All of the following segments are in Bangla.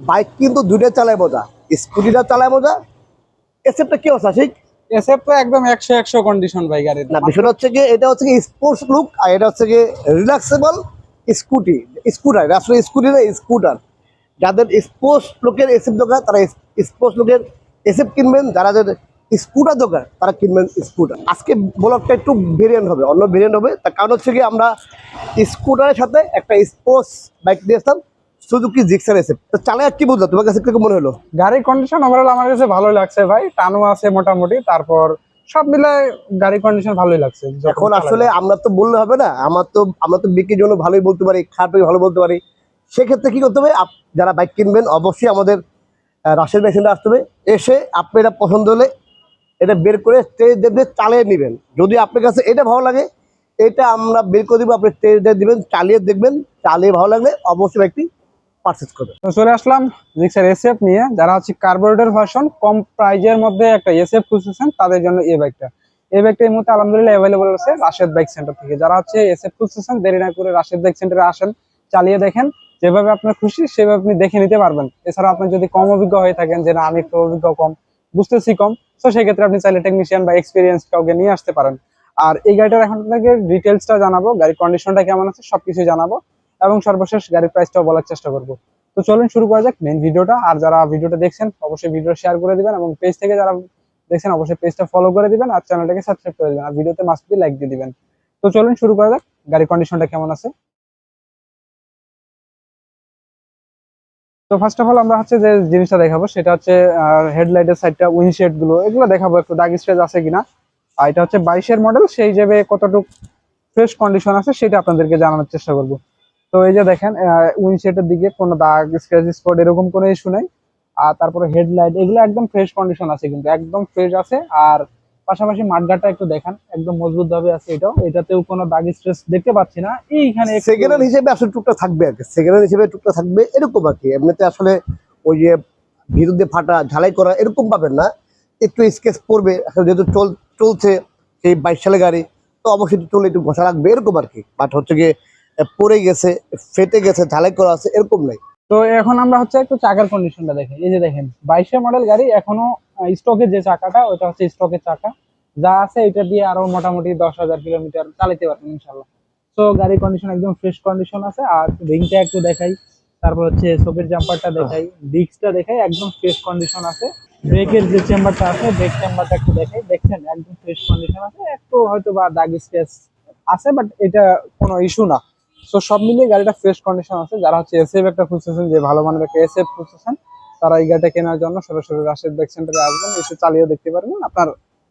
বাইক কিন্তু দুইটা চালায় মজা। স্কুটিটা চালায় মজা। এসেপটা কি অবস্থা ঠিক? এসএফ তো একদম একশো একশো কন্ডিশন ভাই গাড়ির। না হচ্ছে গিয়ে এটা হচ্ছে গিয়ে স্পোর্টস লুক আর এটা হচ্ছে গিয়ে রিল্যাক্সেবল স্কুটি স্কুটার আসলে স্কুটি না স্কুটার যাদের স্পোর্টস লোকের এসেপ দরকার তারা স্পোর্টস লোকের কিনবেন। যারা যাদের স্কুটার দরকার তারা কিনবেন স্কুটার আজকে ব্লগটা একটু ভেরিয়েন্ট হবে অন্য ভেরিয়েন্ট হবে। তার কারণ হচ্ছে গিয়ে আমরা স্কুটারের সাথে একটা স্পোর্টস বাইক দিয়ে আসতাম সুজুকি জিক্সার এসেপ তো চালায় কি বুঝলো? তোমার কাছে কীরকম মনে হলো? গাড়ির কন্ডিশন ওভারঅল আমার কাছে ভালোই লাগছে ভাই। টানও আছে মোটামুটি তারপর সব মিলে গাড়ির কন্ডিশন ভালোই লাগছে। যখন এখন আসলে আমরা তো বললে হবে না আমার তো আমরা তো বিক্রির জন্য ভালোই বলতে পারি খারাপই ভালো বলতে পারি। সেক্ষেত্রে কি করতে হবে? যারা বাইক কিনবেন অবশ্যই আমাদের রাশের মেশিনটা আসতে হবে। এসে আপনি এটা পছন্দ হলে এটা বের করে স্টেজ দেবে চালিয়ে নেবেন। যদি আপনার কাছে এটা ভালো লাগে এটা আমরা বের করে দিব আপনি স্টেজ দিবেন চালিয়ে দেখবেন। চালিয়ে ভালো লাগলে অবশ্যই বাইকটি পারচেস করবেন তো চলে আসলাম জিক্সার এসএফ নিয়ে। যারা হচ্ছে কার্বোরেটর ভার্সন, কম প্রাইজের মধ্যে একটা এসএফ খুঁজতেছেন, তাদের জন্য এই বাইকটা এই বাইকটা এই মুহূর্তে আলহামদুলিল্লাহ অ্যাভেলেবল আছে রাশেদ বাইক সেন্টার থেকে। যারা হচ্ছে এসএফ খুঁজতেছেন, দেরি না করে রাশেদ বাইক সেন্টারে আসেন, চালিয়ে দেখেন। যেভাবে আপনার খুশি, সেভাবে আপনি দেখে নিতে পারবেন। এছাড়া আপনি যদি কম অভিজ্ঞ হয়ে থাকেন যে, না, আমি একটু অভিজ্ঞ কম, বুঝতেছি কম, তো সেক্ষেত্রে আপনি চাইলে টেকনিশিয়ান বা এক্সপিরিয়েন্স কাউকে নিয়ে আসতে পারেন। আর এই গাড়িটার এখন আপনাকে ডিটেলসটা জানাব, গাড়ির কন্ডিশনটা কেমন আছে, সবকিছু জানাব। এবং সর্বশেষ গাড়ির প্রাইসটাও বলার চেষ্টা করব। তো চলুন শুরু করা যাক মেন ভিডিওটা আর যারা ভিডিওটা দেখছেন, অবশ্যই ভিডিও শেয়ার করে দিবেন এবং পেজ থেকে যারা দেখছেন, অবশ্যই পেজটা ফলো করে দিবেন আর চ্যানেলটাকে সাবস্ক্রাইব করে দিবেন। আর ভিডিওতে মাস্ট লাইক দিয়ে দিবেন। তো চলুন শুরু করা যাক। গাড়ির কন্ডিশনটা কেমন আছে? তো ফার্স্ট অফ অল আমরা হচ্ছে যে জিনিসটা দেখাবো, সেটা হচ্ছে হেডলাইটের সাইডটা উইন্ডশেডগুলো এগুলো দেখাবো একটু, দাগ স্ট্রেচ আছে কিনা। আর এটা হচ্ছে বাইশের মডেল সেই হিসেবে কতটুকু ফ্রেশ কন্ডিশন আছে, সেটা আপনাদেরকে জানানোর চেষ্টা করব। তো এই যে দেখেন উইন্ডশেডের দিকে কোনো দাগ স্ক্র্যাচ স্পট এরকম কোনো ইস্যু নাই। আর তারপরে হেডলাইট এগুলো একদম ফ্রেশ কন্ডিশন আছে কিন্তু, একদম ফ্রেশ আছে। আর পাশাপাশি মাঠগাটটা একটু দেখান, একদম মজবুত ভাবে আছে এটাও। এটাতেও কোনো দাগ স্ট্রেস দেখতে পাচ্ছি না। এইখানে সেকেন্ড হ্যান্ড হিসেবে আসলে টুকটা থাকবে আর সেকেন্ড হ্যান্ড হিসেবে টুকটা থাকবে এরকম আর কি। এমনিতে আসলে ওই যে ভিতর দিয়ে ফাটা ঝালাই করা এরকম পাবেন না। একটু স্কেচ পড়বে, আসলে যেহেতু চল, চলছে সেই বাইশ সালে গাড়ি, তো অবশ্যই চলে একটু ঘষা রাখবে এরকম আর কি। বাট হচ্ছে গিয়ে পড়ে গেছে, ফেটে গেছে ঝালাই করা আছে, এরকম নাই। তো এখন আমরা হচ্ছে একটু চাকার কন্ডিশনটা দেখি। এই যে দেখেন, বাইশে মডেল গাড়ি এখনও স্টকের যে চাকাটা ওটা হচ্ছে স্টকের চাকা। যা আছে এটা দিয়ে আরও মোটামুটি দশ হাজার কিলোমিটার চালাতে পারবেন, ইনশাল্লাহ। তো গাড়ির কন্ডিশন একদম ফ্রেশ কন্ডিশন আছে। আর রিংটা একটু দেখাই। তারপর হচ্ছে শোকের জাম্পারটা দেখাই। ডিস্কটা দেখাই, একদম ফ্রেশ কন্ডিশন আছে। ব্রেকের যে চেম্বারটা আছে ব্রেক চেম্বারটা একটু দেখাই। দেখছেন, একদম ফ্রেশ কন্ডিশন আছে। একটু হয়তো বা দাগ স্কেচ আছে বাট এটা কোনো ইস্যু না। তো সব মিলিয়ে গাড়িটা ফ্রেশ কন্ডিশন আছে। যারা হচ্ছে এসএফ একটা খুঁজতেছেন, যে ভালো মানের একটা এসএফ খুঁজতেছেন, তারা এই গাড়িটা কেনার জন্য সরাসরি রাশেদ বাইক সেন্টারে আসবেন, এসে চালিয়ে দেখতে পারবেন। আপনার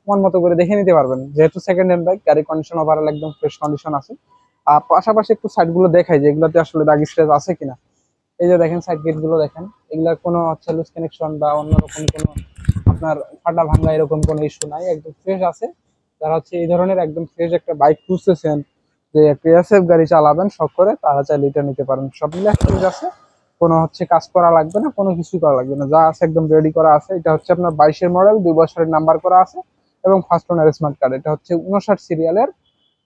মন মতো করে দেখে নিতে পারবেন। যেহেতু সেকেন্ড হ্যান্ড বাইক গাড়ির কন্ডিশন ওভারঅল একদম ফ্রেশ কন্ডিশন আছে। আর পাশাপাশি একটু সাইডগুলো দেখাই, যে এগুলোতে আসলে দাগ স্ক্র্যাচ আছে কিনা। এই যে দেখেন সাইড গেটগুলো দেখেন, এগুলার কোনো হচ্ছে লুজ কানেকশন বা অন্যরকম কোনো আপনার ফাটা ভাঙা এরকম কোনো ইস্যু নাই, একদম ফ্রেশ আছে। যারা হচ্ছে এই ধরনের একদম ফ্রেশ একটা বাইক খুঁজতেছেন যে এসএফ গাড়ি চালাবেন শখ করে, তারা চাইলে এটা নিতে পারেন। সব মিলে ফ্রেশ আছে। কোনো হচ্ছে কাজ করা লাগবে না, কোনো কিছু করা লাগবে না। যা আছে একদম রেডি করা আছে। এটা হচ্ছে আপনার বাইশের মডেল দুই বছরের নাম্বার করা আছে এবং ফার্স্ট ওনার স্মার্ট কার্ড এটা হচ্ছে উনষাট সিরিয়ালের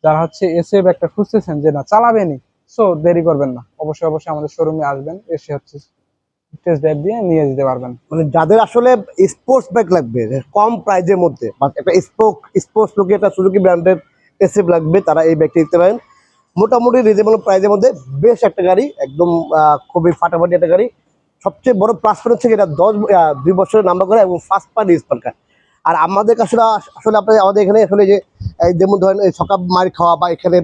যারা হচ্ছে এসএফ একটা খুঁজতেছেন যে না, চালাবেনই। সো দেরি করবেন না। অবশ্যই অবশ্যই আমাদের শোরুমে আসবেন, এসে হচ্ছে টেস্ট ড্রাইভ দিয়ে নিয়ে যেতে পারবেন। মানে যাদের আসলে স্পোর্টস বাইক লাগবে, কম প্রাইজের মধ্যে একটা স্পোক স্পোর্টস লোকে একটা সুজুকি ব্র্যান্ডের এসএফ লাগবে তারা এই বাইকটা নিতে পারেন। মোটামুটি রিজনেবল প্রাইজের মধ্যে বেশ একটা গাড়ি, একদম খুবই ফাটাফাটি একটা গাড়ি। সবচেয়ে বড় প্লাস পয়েন্ট হচ্ছে এটা দশ দুই বছরের নাম্বার করা এবং ফার্স্ট পার্টি স্মার্ট কার্ড আর আমাদের কাছে আসলে আপনাদের, আমাদের এখানে আসলে যে যেমন ধরেন সকাপ মার খাওয়া বা এখানে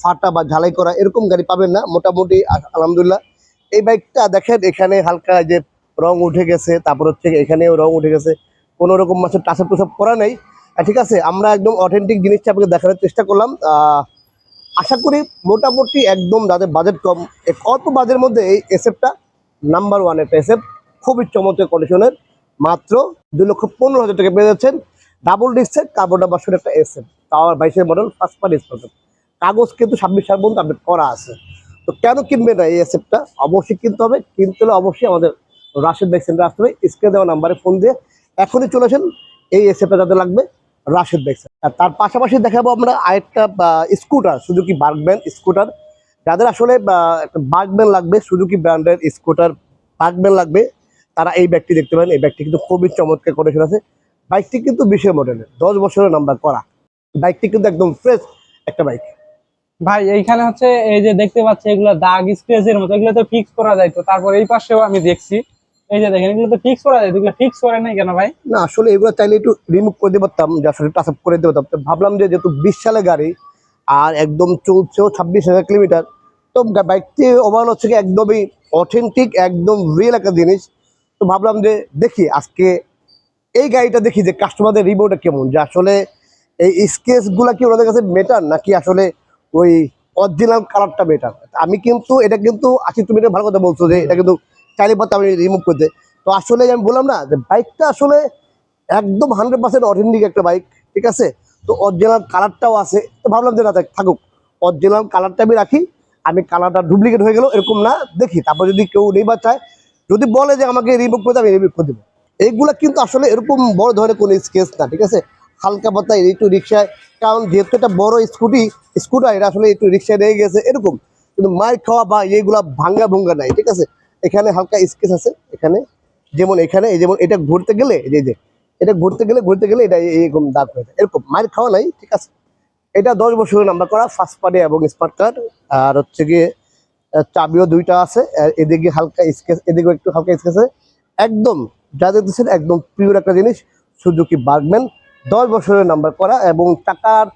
ফাটা বা ঝালাই করা এরকম গাড়ি পাবেন না। মোটামুটি আলহামদুলিল্লাহ। এই বাইকটা দেখেন, এখানে হালকা যে রং উঠে গেছে, তারপর হচ্ছে এখানেও রং উঠে গেছে। কোনো রকম মাছের টাসা টুসা করা নেই। ঠিক আছে, আমরা একদম অথেন্টিক জিনিসটা আপনাকে দেখানোর চেষ্টা করলাম। আশা করি মোটামুটি একদম যাদের বাজেট কম অল্প বাজেটের মধ্যে এই এসএফটা নাম্বার ওয়ান একটা এসএফ খুবই চমৎকার কন্ডিশনের মাত্র দুই লক্ষ পনেরো হাজার টাকা পেয়ে যাচ্ছেন। ডাবল ডিস্কের কার্বন বাসের একটা এসএফ আবার বাইশের মডেল ফার্স্ট পার্টি স্পেশাল কাগজ কিন্তু ছাব্বিশ সাল পর্যন্ত আপডেট করা আছে। তো কেন কিনবে না এই এসএফটা অবশ্যই কিনতে হবে। কিনতে হলে অবশ্যই আমাদের রাশেদ বাইক সেন্টার আসতে হবে। স্ক্রিনে দেওয়া নাম্বারে ফোন দিয়ে এখনই চলে আসেন। এই এসএফটা যাদের লাগবে রাশেদ বাইক তার পাশাপাশি দেখাবো আমরা আরেকটা স্কুটার সুজুকি বার্কম্যান স্কুটার যাদের আসলে বার্কম্যান লাগবে সুজুকি ব্র্যান্ডের স্কুটার বাগম্যান লাগবে, তারা এই ব্যাগটি দেখতে পারেন। এই ব্যাগটি কিন্তু খুবই চমৎকার কন্ডিশন আছে। বাইকটি কিন্তু বিশের মডেলের দশ বছরের নাম্বার করা। বাইকটি কিন্তু একদম ফ্রেশ একটা বাইক ভাই, এইখানে হচ্ছে এই যে দেখতে পাচ্ছি, এগুলো দাগ স্ক্রেচের মতো, এগুলো তো ফিক্স করা যায় তো। তারপর এই পাশেও আমি দেখছি। এই যে দেখেন, এগুলো তো ফিক্স করা যায়। এগুলো ফিক্স করে নাই কেন ভাই? না, আসলে এগুলো চাইলে একটু রিমুভ করে দিতে পারতাম টাচ আপ করে দিতে পারতাম। তো ভাবলাম যে যেহেতু বিশ সালে গাড়ি আর একদম চলছেও ছাব্বিশ হাজার কিলোমিটার, তো বাইকটি ওভারঅল হচ্ছে একদমই অথেন্টিক একদম রিয়েল একটা জিনিস। তো ভাবলাম যে দেখি, আজকে এই গাড়িটা দেখি যে কাস্টমারদের রিভিউটা কেমন। যে আসলে এই স্কেচগুলো কি ওনাদের কাছে বেটার নাকি আসলে ওই অরিজিনাল কালারটা বেটার আমি কিন্তু, এটা কিন্তু আশি তুমি ভালো কথা বলছো যে এটা কিন্তু চাইলে পারতাম আমি রিমুভ করতে তো আসলে আমি বললাম না যে বাইকটা আসলে একদম হান্ড্রেড পার্সেন্ট অথেন্টিক একটা বাইক ঠিক আছে? তো অরিজিনাল কালারটাও আছে। তো ভাবলাম যে না থাকুক। অরিজিনাল কালারটা আমি রাখি, আমি কালারটা ডুপ্লিকেট হয়ে গেল, এরকম না, দেখি। তারপর যদি কেউ নেবার চায়, যদি বলে যে আমাকে রিমুভ করতে আমি রিমুভ করে দেবো। এইগুলা কিন্তু আসলে এরকম বড় ধরনের কোনো স্কেচ না, ঠিক আছে? হালকা পাতা একটু রিক্সায়, কারণ যেহেতু একটা বড় স্কুটি স্কুটার এটা আসলে একটু রিক্সায় রেগে গেছে, এরকম। কিন্তু মার খাওয়া বা এইগুলা ভাঙ্গা ভুঙ্গা নাই, ঠিক আছে? এখানে হালকা স্কেচ আছে, এখানে। যেমন এখানে যেমন এটা ঘুরতে গেলে যে- যে, এটা ঘুরতে গেলে ঘুরতে গেলে এটা এরকম দাগ হয়ে যায়। এরকম, মার খাওয়া নাই, ঠিক আছে। এটা দশ বছরের নাম্বার করা ফার্স্ট পার্টি এবং স্মার্ট কার্ড আর হচ্ছে গিয়ে চাবিও দুইটা আছে। এদিকে হালকা স্কেচ এদিকে একটু হালকা স্কেচ আছে। একদম, যা দেখতেছেন, একদম পিওর একটা জিনিস সুজুকি বার্গম্যান দশ বছরের নাম্বার করা এবং টাকার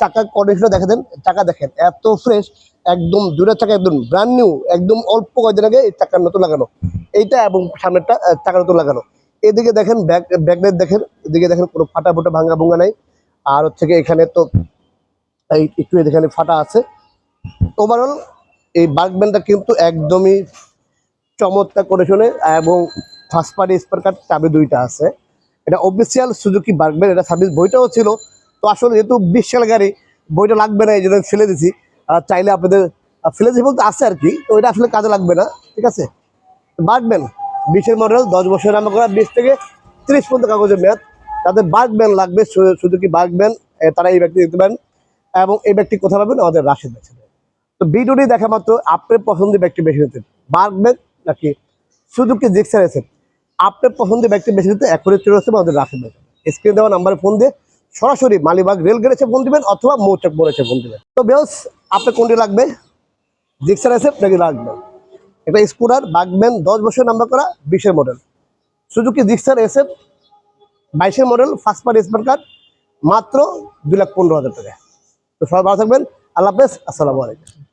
চাকার কন্ডিশনটা দেখে দেন চাকা দেখেন, এত ফ্রেশ একদম দুটা চাকা একদম ব্র্যান্ড নিউ একদম অল্প কয়েকদিন আগে এই চাকার নতুন লাগানো। এইটা এবং সামনেরটা চাকা নতুন লাগানো। এদিকে দেখেন ব্যাক ব্যাকলাইট দেখেন, এদিকে দেখেন কোনো ফাটা ফুটা ভাঙ্গা ভুঙ্গা নাই। আর হচ্ছে গিয়ে এখানে তো এই একটু এখানে ফাটা আছে। ওভারঅল এই বার্গম্যানটা কিন্তু একদমই চমৎকার করে কন্ডিশনে এবং ফার্স্ট পার্টি স্পার কার্ড চাবি দুইটা আছে। এটা অফিসিয়াল সুজুকি বার্গম্যান এটা সার্ভিস বইটাও ছিল। তো আসলে যেহেতু বিশ সাল গাড়ি, বইটা লাগবে না এই জন্য ফেলে দিছি। চাইলে আপনাদের ফেলে দিছি বলতে আছে আর কি, তো ওইটা আসলে কাজে লাগবে না, ঠিক আছে? বার্গম্যান বিশের মডেল, দশ বছরের নামে করা, বিশ থেকে তিরিশ পর্যন্ত কাগজের মেয়াদ। তাদের বার্গম্যান লাগবে, সু- সুজুকি বার্গম্যান তারা এই ব্যক্তি দেখতে পারেন। এবং এই ব্যক্তি কোথায় পাবেন? আমাদের রাশিদ বেছে তো ভিডিওটি দেখা মাত্র আপনার পছন্দের ব্যক্তি বেছে নিতেন বার্গম্যান নাকি সুজুকি জিক্সার এসেন আপনার পছন্দের ব্যক্তি বেছে নিতে এখনই চলে আসছে আমাদের রাশিদ বেছে স্ক্রিনে দেওয়া নাম্বারে ফোন দিয়ে সরাসরি মালিবাগ রেল গেড়েছে ফোন দিবেন অথবা মৌচক বলেছে ফোন দিবেন। তো বেলস আপনার কোনটি লাগবে? জিক্সার আছে আপনাকে লাগবে? একটা স্কুটার বাগম্যান দশ বছর নাম্বার করা বিশের মডেল সুজুকি জিক্সার এসএফ বাইশের model first part smart card মাত্র দুই লাখ পনেরো হাজার টাকা। তো সবাই ভালো থাকবেন। আল্লাহ হাফেজ, আসসালামু আলাইকুম।